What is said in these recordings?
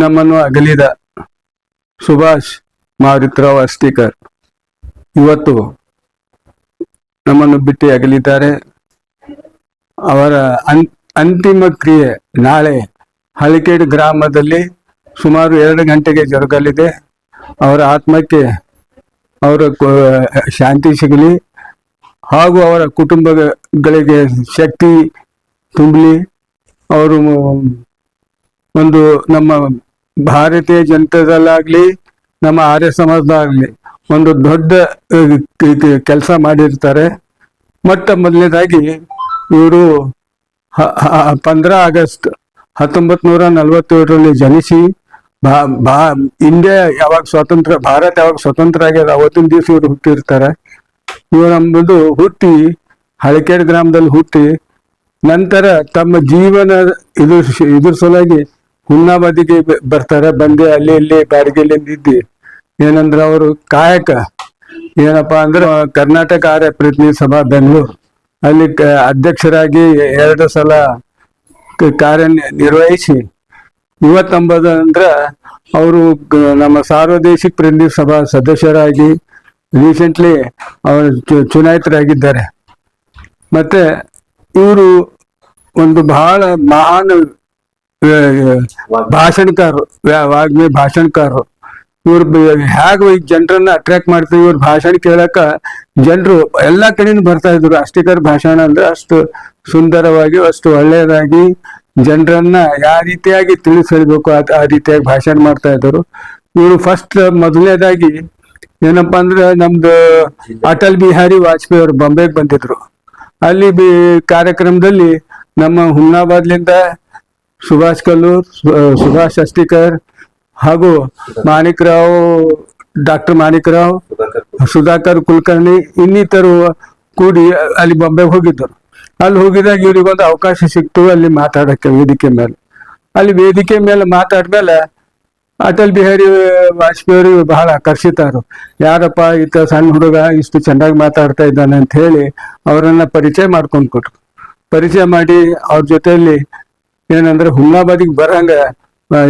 ನಮ್ಮನ್ನು ಅಗಲಿದ ಸುಭಾಷ್ ಮಾರುತ್ರಾವ್ ಅಸ್ಟಿಕರ್. ಇವತ್ತು ನಮ್ಮನ್ನು ಬಿಟ್ಟು ಅಗಲಿದ್ದಾರೆ. ಅವರ ಅನ್ ಅಂತಿಮ ಕ್ರಿಯೆ ನಾಳೆ ಹಳಿಕೇಡ್ ಗ್ರಾಮದಲ್ಲಿ ಸುಮಾರು ಎರಡು ಗಂಟೆಗೆ ಜರುಗಲಿದೆ. ಅವರ ಆತ್ಮಕ್ಕೆ ಅವರ ಶಾಂತಿ ಸಿಗಲಿ. ಹಾಗೂ ಅವರ ಕುಟುಂಬಗಳಿಗೆ ಶಕ್ತಿ ತುಂಬಲಿ. ಅವರು ಒಂದು ನಮ್ಮ ಭಾರತೀಯ ಜನತಾದಲ್ಲಾಗ್ಲಿ ನಮ್ಮ ಆರ್ಯ ಸಮಾಜದಾಗ್ಲಿ ಒಂದು ದೊಡ್ಡ ಕೆಲಸ ಮಾಡಿರ್ತಾರೆ. ಮೊಟ್ಟ ಮೊದಲನೇದಾಗಿ ಇವರು ಪಂದ್ರ ಆಗಸ್ಟ್ ಹತ್ತೊಂಬತ್ ನೂರ ನಲವತ್ತೇಳರಲ್ಲಿ ಜನಿಸಿ, ಭಾ ಭಾ, ಇಂಡಿಯಾ ಯಾವಾಗ ಸ್ವಾತಂತ್ರ್ಯ ಭಾರತ ಯಾವಾಗ ಸ್ವತಂತ್ರ ಆಗ್ಯದ, ಅವತ್ತಿನ ದಿವಸ ಇವರು ಹುಟ್ಟಿರ್ತಾರೆ. ಇವರು ನಮ್ಮದು ಹುಟ್ಟಿ ಹಳಕೇಡ್ ಗ್ರಾಮದಲ್ಲಿ ಹುಟ್ಟಿ, ನಂತರ ತಮ್ಮ ಜೀವನ ಇದು ಇದ್ರ ಸಲುವಾಗಿ ಹುನ್ನಾಬಾದಿಗೆ ಬ- ಬರ್ತಾರೆ, ಬಂದು ಅಲ್ಲಿ, ಇಲ್ಲಿ, ಬಾಡಿಗೆಯಲ್ಲಿ ಇದ್ದಿ ಏನಂದ್ರೆ ಅವರು ಕಾಯಕ. ಏನಪ್ಪಾ ಅಂದ್ರೆ, ಕರ್ನಾಟಕ ಆರ್ಯ ಪ್ರತಿನಿಧಿ ಸಭಾ ಬೆಂಗಳೂರು. ಅಲ್ಲಿ ಅಧ್ಯಕ್ಷರಾಗಿ ಎರಡು ಸಲ ಕಾರ್ಯ ನಿರ್ವಹಿಸಿ ಇವತ್ತೊಂಬತ್ತು ಅಂದ್ರೆ ಅವರು ನಮ್ಮ ಸಾರ್ವದೇಶಿಕ ಪ್ರತಿನಿಧಿ ಸಭಾ ಸದಸ್ಯರಾಗಿ ರೀಸೆಂಟ್ಲಿ ಅವರು ಚುನಾಯಿತರಾಗಿದ್ದಾರೆ. ಮತ್ತೆ ಇವರು ಒಂದು ಬಹಳ ಮಹಾನ್ ಭಾಷಣಕಾರರು ವಾಗ್ಮಿ ಭಾಷಣಕಾರರು. ಇವ್ರು ಈ ಜನರನ್ನ ಅಟ್ರಾಕ್ಟ್ ಮಾಡ್ತೀವಿ, ಇವ್ರ ಭಾಷಣ ಕೇಳಕ ಜನರು ಎಲ್ಲಾ ಕಡೆಯಿಂದ ಬರ್ತಾ ಇದ್ರು. ಅಷ್ಟಿಕರ್ ಭಾಷಣ ಅಂದ್ರೆ ಅಷ್ಟು ಸುಂದರವಾಗಿ, ಅಷ್ಟು ಒಳ್ಳೆಯದಾಗಿ ಜನರನ್ನ ಯಾವ ರೀತಿಯಾಗಿ ತಿಳಿಸ್ ಹೇಳ್ಬೇಕು ಆ- ರೀತಿಯಾಗಿ ಭಾಷಣ ಮಾಡ್ತಾ ಇದ್ರು. ಇವರು ಫಸ್ಟ್ ಮೊದಲನೇದಾಗಿ ಏನಪ್ಪಾ ಅಂದ್ರೆ ನಮ್ದು ಅಟಲ್ ಬಿಹಾರಿ ವಾಜಪೇಯಿ ಅವರು ಬಾಂಬೆಗೆ ಬಂದಿದ್ರು. ಅಲ್ಲಿ ಕಾರ್ಯಕ್ರಮದಲ್ಲಿ ನಮ್ಮ ಹುಮ್ನಾಬಾದ್ಲಿಂದ ಸುಭಾಷ್ ಕಲ್ಲೂರ್ ಸುಭಾಷ್ ಅಸ್ಟಿಕರ್ ಹಾಗೂ ಮಾಣಿಕ್ರಾವ್, ಡಾಕ್ಟರ್ ಮಾಣಿಕ್ರಾವ್, ಸುಧಾಕರ್ ಕುಲಕರ್ಣಿ ಇನ್ನಿತರು ಕೂಡಿ ಅಲ್ಲಿ ಬಾಂಬೆಗೆ ಹೋಗಿದ್ದರು. ಅಲ್ಲಿ ಹೋಗಿದಾಗ ಇವ್ರಿಗೊಂದು ಅವಕಾಶ ಸಿಕ್ತು ಅಲ್ಲಿ ಮಾತಾಡಕ್ಕೆ ವೇದಿಕೆ ಮೇಲೆ. ಅಲ್ಲಿ ವೇದಿಕೆ ಮೇಲೆ ಮಾತಾಡ್ಮೇಲೆ ಅಟಲ್ ಬಿಹಾರಿ ವಾಜಪೇಯಿ ಬಹಳ ಆಕರ್ಷಿತರು. ಯಾರಪ್ಪ ಈತ ಸಣ್ಣ ಹುಡುಗ ಇಷ್ಟು ಚೆನ್ನಾಗಿ ಮಾತಾಡ್ತಾ ಇದ್ದಾನೆ ಅಂತ ಹೇಳಿ ಅವರನ್ನ ಪರಿಚಯ ಮಾಡ್ಕೊಂಡು ಕೊಟ್ರು ಪರಿಚಯ ಮಾಡಿ ಅವ್ರ ಜೊತೆಯಲ್ಲಿ ಏನಂದ್ರೆ ಹುಮ್ನಾಬಾದಿಗೆ ಬರಂಗ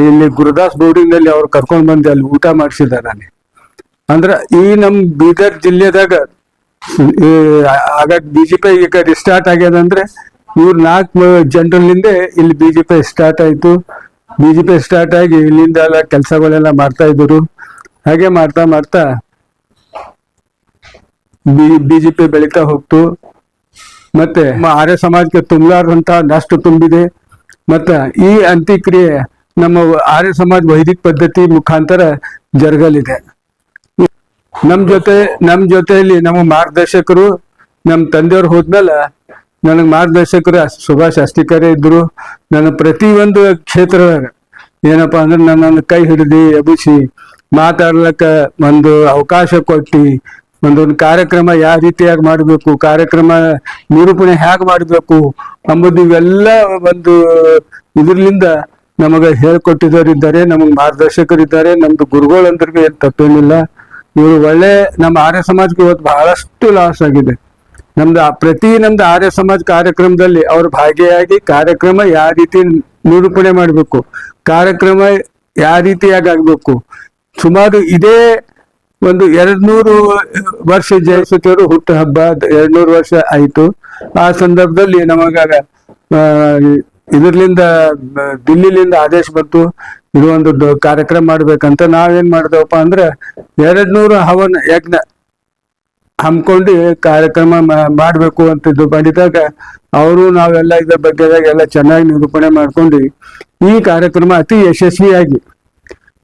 ಇಲ್ಲಿ ಗುರುದಾಸ್ ಬೋರ್ಡಿಂಗ್ನಲ್ಲಿ ಅವ್ರು ಕರ್ಕೊಂಡ್ ಬಂದು ಅಲ್ಲಿ ಊಟ ಮಾಡಿಸಿದ ನಾನು ಅಂದ್ರ ಈ ನಮ್ ಬೀದರ್ ಜಿಲ್ಲೆದಾಗ ಆಗ ಬಿಜೆಪಿ ಈಗ ರಿಸ್ಟಾರ್ಟ್ ಆಗ್ಯದಂದ್ರೆ ಇವ್ರ ನಾಲ್ಕು ಜನರಲ್ಲಿಂದ ಇಲ್ಲಿ ಬಿಜೆಪಿ ಸ್ಟಾರ್ಟ್ ಆಯ್ತು. ಬಿಜೆಪಿ ಸ್ಟಾರ್ಟ್ ಆಗಿ ಇಲ್ಲಿಂದ ಎಲ್ಲ ಕೆಲಸಗಳೆಲ್ಲ ಮಾಡ್ತಾ ಇದ್ರು ಹಾಗೆ ಮಾಡ್ತಾ ಮಾಡ್ತಾ ಬಿ ಬಿಜೆಪಿ ಬೆಳೀತಾ ಹೋಗ್ತು. ಮತ್ತೆ ಆರ್ಯ ಸಮಾಜಕ್ಕೆ ತುಂಬಲಾರ್ದಂತ ನಷ್ಟ ತುಂಬಿದೆ. ಮತ್ತ ಈ ಅಂತ್ಯಕ್ರಿಯೆ ನಮ್ಮ ಆರ್ಯ ಸಮಾಜ ವೈದಿಕ ಪದ್ಧತಿ ಮುಖಾಂತರ ಜರುಗಲಿದೆ. ನಮ್ ಜೊತೆ, ನಮ್ ಜೊತೆಯಲ್ಲಿ ನಮ್ಮ ಮಾರ್ಗದರ್ಶಕರು ನಮ್ಮ ತಂದೆಯವ್ರು ಹೋದ್ಮೇಲೆ ನನಗ್ ಮಾರ್ಗದರ್ಶಕರು ಸುಭಾಷ್ ಇದ್ದರು ಇದ್ರು. ನನ್ನ ಪ್ರತಿಯೊಂದು ಕ್ಷೇತ್ರದಾಗ ಏನಪ್ಪಾ ಅಂದ್ರೆ ನನ್ನನ್ನು ಕೈ ಹಿಡಿದು ಎಬಿಸಿ ಮಾತಾಡ್ಲಕ್ಕ ಒಂದು ಅವಕಾಶ ಕೊಟ್ಟು ಒಂದೊಂದು ಕಾರ್ಯಕ್ರಮ ಯಾವ ರೀತಿಯಾಗಿ ಮಾಡಬೇಕು, ಕಾರ್ಯಕ್ರಮ ನಿರೂಪಣೆ ಹೇಗೆ ಮಾಡಬೇಕು, ಅಂಬುದು ಇವೆಲ್ಲ ಒಂದು ಇದರಿಂದ ನಮಗೆ ಹೇಳ್ಕೊಟ್ಟಿದ್ದವರಿದ್ದಾರೆ ನಮಗೆ ಮಾರ್ಗದರ್ಶಕರಿದ್ದಾರೆ, ನಮ್ದು ಗುರುಗಳಂದ್ರಿಗೆ ಏನ್ ತಪ್ಪೇನಿಲ್ಲ. ಇವರು ಒಳ್ಳೆ ನಮ್ಮ ಆರ್ಯ ಸಮಾಜಕ್ಕೆ ಇವತ್ತು ಬಹಳಷ್ಟು ಲಾಸ್ ಆಗಿದೆ. ನಮ್ದು ಪ್ರತಿ ನಮ್ದು ಆರ್ಯ ಸಮಾಜ ಕಾರ್ಯಕ್ರಮದಲ್ಲಿ ಅವ್ರು ಭಾಗಿಯಾಗಿ ಕಾರ್ಯಕ್ರಮ ಯಾವ ರೀತಿ ನಿರೂಪಣೆ ಮಾಡಬೇಕು, ಕಾರ್ಯಕ್ರಮ ಯಾವ ರೀತಿಯಾಗಿ ಆಗ್ಬೇಕು, ಸುಮಾರು ಇದೇ ಒಂದು ಎರಡ್ ನೂರು ವರ್ಷ ಜಯಸುತ್ತಿಯವರು ಹುಟ್ಟು ಹಬ್ಬ ಎರಡ್ ನೂರು ವರ್ಷ ಆಯ್ತು. ಆ ಸಂದರ್ಭದಲ್ಲಿ ನಮಗ ಇದರ್ಲಿಂದ, ದಿಲ್ಲಿಲಿಂದ ಆದೇಶ ಬಂತು, ಇದು ಒಂದು ಕಾರ್ಯಕ್ರಮ ಮಾಡ್ಬೇಕಂತ ನಾವೇನ್ ಮಾಡ್ದೇವಪ್ಪ ಅಂದ್ರೆ ಎರಡ್ ನೂರು ಹವನ ಯಜ್ಞ ಹಮ್ಕೊಂಡು ಕಾರ್ಯಕ್ರಮ ಮಾಡಬೇಕು ಅಂತ ಇದು ಮಾಡಿದಾಗ ಅವರು ನಾವೆಲ್ಲ ಇದ್ರ ಬಗ್ಗೆ ಎಲ್ಲ ಚೆನ್ನಾಗಿ ನಿರೂಪಣೆ ಮಾಡ್ಕೊಂಡು ಈ ಕಾರ್ಯಕ್ರಮ ಅತಿ ಯಶಸ್ವಿಯಾಗಿ.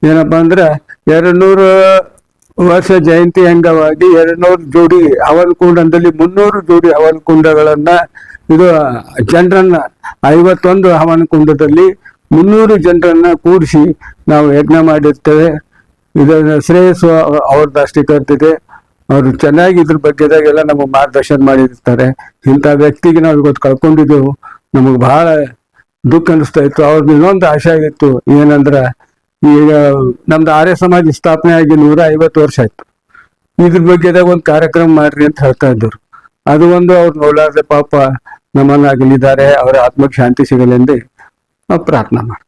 ಏನಪ್ಪಾ ಅಂದ್ರೆ ಎರಡ್ ನೂರು ವರ್ಷ ಜಯಂತಿ ಅಂಗವಾಗಿ ಎರಡ್ ನೂರು ಜೋಡಿ ಹವನ್ ಕುಂಡದಲ್ಲಿ ಮುನ್ನೂರು ಜೋಡಿ ಹವನ್ ಕುಂಡಗಳನ್ನು ಇದು ಜನರನ್ನ ಐವತ್ತೊಂದು ಹವನ ಕುಂಡದಲ್ಲಿ ಮುನ್ನೂರು ಜನರನ್ನ ಕೂಡಿಸಿ ನಾವು ಯಜ್ಞ ಮಾಡಿರ್ತೇವೆ. ಇದರ ಶ್ರೇಯಸ್ಸು ಅವ್ರದ್ದು ಕರ್ತಿದೆ ಅವರು ಚೆನ್ನಾಗಿ ಇದ್ರ ಬಗ್ಗೆದಾಗೆಲ್ಲ ನಮಗೆ ಮಾರ್ಗದರ್ಶನ ಮಾಡಿರ್ತಾರೆ. ಇಂಥ ವ್ಯಕ್ತಿಗೆ ನಾವು ಇವತ್ತು ಕಳ್ಕೊಂಡಿದ್ದೆವು. ನಮಗೆ ಬಹಳ ದುಃಖ ಅನಿಸ್ತಾ ಇತ್ತು. ಅವ್ರದ್ದು ಇನ್ನೊಂದು ಆಶೆ ಆಗಿತ್ತು. ಏನಂದ್ರ ಈಗ ನಮ್ದು ಆರ್ಯ ಸಮಾಜ ಸ್ಥಾಪನೆ ಆಗಿ ನೂರ ಐವತ್ತು ವರ್ಷ ಆಯ್ತು. ಇದ್ರ ಬಗ್ಗೆದಾಗ ಒಂದು ಕಾರ್ಯಕ್ರಮ ಮಾಡ್ರಿ ಅಂತ ಹೇಳ್ತಾ ಇದ್ರು. ಅದು ಒಂದು ಅವ್ರು ನೋಡಲಾರ್ದೆ ಪಾಪ ನಮ್ಮನ್ನ ಅಗಲಿದ್ದಾರೆ, ಅವರ ಆತ್ಮಕ್ಕೆ ಶಾಂತಿ ಸಿಗಲೆಂದು ನಾವು ಪ್ರಾರ್ಥನಾ ಮಾಡ್ತೀವಿ